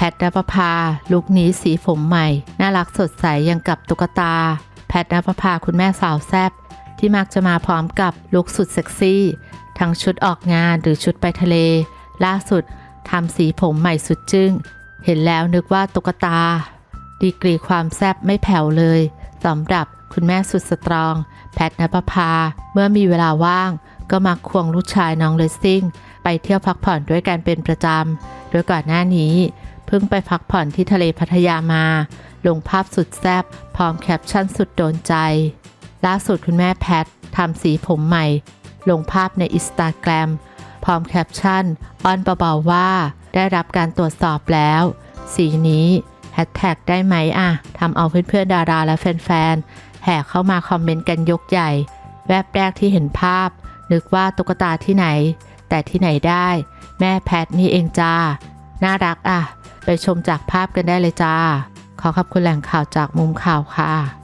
ทนภพาลุคนี้สีผมใหม่ น่ารักสดใสยังกับตุ๊กตา แพทนภพาคุณแม่สาวแซบที่มักจะมาพร้อมกับลุคสุดเซ็กซี่ ทั้งชุดออกงานหรือชุดไปทะเล ล่าสุดทำสีผมใหม่สุดจึง้ง เห็นแล้วนึกว่าตุ๊กตา ดีกรีความแซบไม่แผ่วเลยสำหรับคุณแม่สุดสตรอง แพทนภพาเมื่อมีเวลาว่าง ก็มาควงลูกชายน้องเลสซิ่ง ไปเที่ยวพักผ่อนด้วยกันเป็นประจำโดยก่อนหน้านี้ เพิ่งไปพักผ่อนที่ทะเลพัทยามา ลงภาพสุดแซบพร้อมแคปชั่นสุดโดนใจ ล่าสุดคุณแม่แพททำสีผมใหม่ ลงภาพในอินสตาแกรมพร้อมแคปชั่นอ้อนเบาๆว่า ได้รับการตรวจสอบแล้ว สีนี้แฮชแท็กได้ไหมอะทำเอาเพื่อนๆดาราและแฟนๆแห่เข้ามาคอมเมนต์กันยกใหญ่ แวบแรกที่เห็นภาพ นึกว่าตุ๊กตาที่ไหน แต่ที่ไหนได้ แม่แพทนี่เองจ้า น่ารักอะ ชมจากภาพกันได้เลยจ้า ขอขอบคุณแหล่งข่าวจากมุมข่าวค่ะ